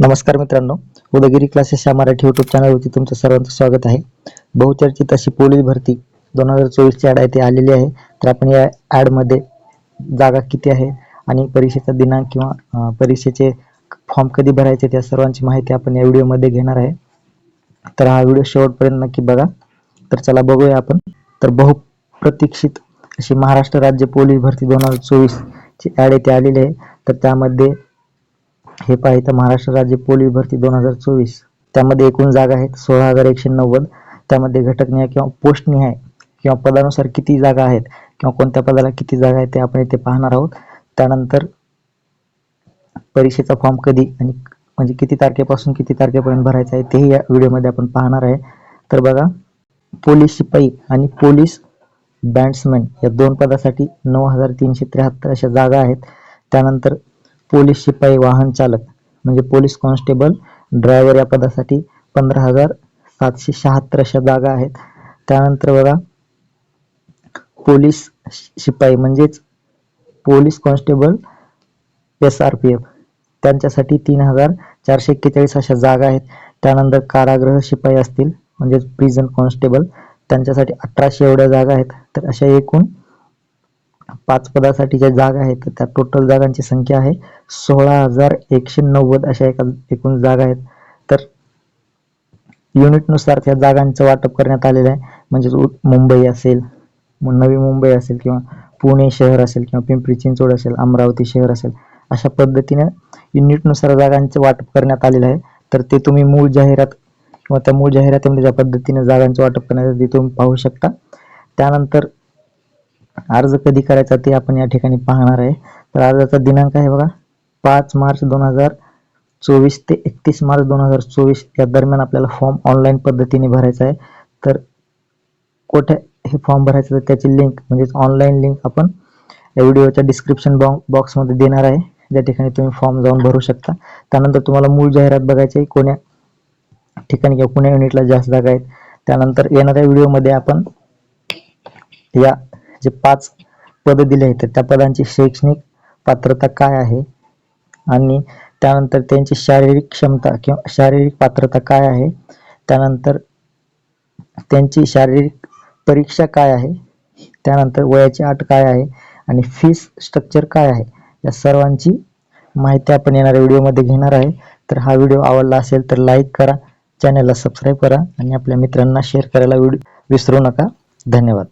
नमस्कार मित्रांनो उदयगिरी क्लासेस या मराठी युट्यूब चॅनलवरती तुमचं सर्वांचं स्वागत आहे. बहुचर्चित अशी पोलीस भरती दोन हजार चोवीसची ॲड आहे ती आलेली आहे. तर आपण या ॲडमध्ये जागा किती आहे आणि परीक्षेचा दिनांक किंवा परीक्षेचे फॉर्म कधी भरायचे त्या सर्वांची माहिती आपण या व्हिडिओमध्ये घेणार आहे. तर हा व्हिडिओ शेवटपर्यंत नक्की बघा. तर चला बघूया आपण. तर बहुप्रतीक्षित अशी महाराष्ट्र राज्य पोलीस भरती दोन हजार चोवीसची ॲड येथे आलेली आहे. तर त्यामध्ये हे पाहिजे महाराष्ट्र राज्य पोलीस भरती दोन हजार चोवीस. त्यामध्ये एकूण जागा आहेत सोळा हजार एकशे नव्वद. त्यामध्ये घटकनिहाय किंवा पोस्टनिहाय किंवा पदानुसार किती जागा आहेत किंवा कोणत्या पदाला किती जागा आहेत ते आपण इथे पाहणार आहोत. त्यानंतर परीक्षेचा फॉर्म कधी आणि म्हणजे किती तारखेपासून किती तारखेपर्यंत भरायचा आहे तेही या व्हिडिओमध्ये आपण पाहणार आहे. तर बघा पोलीस शिपाई आणि पोलीस बँड्समॅन या दोन पदासाठी नऊ हजार तीनशे त्र्याहत्तर अशा जागा आहेत. त्यानंतर पोलीस शिपाई वाहन चालक म्हणजे पोलीस कॉन्स्टेबल ड्रायव्हर या पदासाठी पंधरा हजार सातशे शहात्तर अशा जागा आहेत. त्यानंतर बघा पोलीस शिपाई म्हणजेच police constable S R P F त्यांच्यासाठी तीन हजार चारशे एक्केचाळीस अशा जागा आहेत. त्यानंतर कारागृह शिपाई असतील म्हणजेच प्रिझन कॉन्स्टेबल त्यांच्यासाठी अठराशे एवढ्या जागा आहेत. तर अशा एकूण पाच पदासाठी ज्या जागा आहेत तर त्या टोटल जागांची संख्या आहे सोळा हजार एकशे नव्वद अशा एका एकूण जागा आहेत. तर युनिटनुसार त्या जागांचं वाटप करण्यात आलेलं आहे. म्हणजेच मुंबई असेल नवी मुंबई असेल किंवा पुणे शहर असेल किंवा पिंपरी चिंचवड असेल अमरावती शहर असेल अशा पद्धतीने युनिटनुसार जागांचे वाटप करण्यात आलेलं आहे. तर ते तुम्ही मूळ जाहिरात किंवा त्या मूळ जाहिरातीमध्ये ज्या पद्धतीने जागांचे वाटप करण्यात ते तुम्ही पाहू शकता. त्यानंतर अर्ज कधी करायचा ते आपण या ठिकाणी पाहणार आहे. तर अर्जाचा दिनांक आहे बघा पाच मार्च दोन हजार चोवीस ते एकतीस मार्च दोन हजार चोवीस. या दरम्यान आपल्याला फॉर्म ऑनलाईन पद्धतीने भरायचा आहे. तर कुठे हे फॉर्म भरायचं तर त्याची लिंक म्हणजेच ऑनलाईन लिंक आपण या व्हिडिओच्या डिस्क्रिप्शन बॉक्समध्ये देणार आहे. ज्या ठिकाणी तुम्ही फॉर्म जाऊन भरू शकता. त्यानंतर तुम्हाला मूळ जाहिरात बघायची आहे. कोण्या ठिकाणी किंवा कोण्या युनिटला जास्त जागा आहेत. त्यानंतर येणाऱ्या व्हिडिओमध्ये आपण या जे पाच पदं दिले आहेत तर त्या पदांची शैक्षणिक पात्रता काय आहे? आणि त्यानंतर त्यांची शारीरिक क्षमता किंवा शारीरिक पात्रता काय आहे? त्यानंतर त्यांची शारीरिक परीक्षा काय आहे? त्यानंतर वयाची अट काय आहे? आणि फीस स्ट्रक्चर काय आहे? या सर्वांची माहिती आपण येणाऱ्या व्हिडिओमध्ये घेणार आहे. तर हा व्हिडिओ आवडला असेल तर लाईक करा चॅनलला सबस्क्राईब करा आणि आपल्या मित्रांना शेअर करायला विड- विसरू नका. धन्यवाद.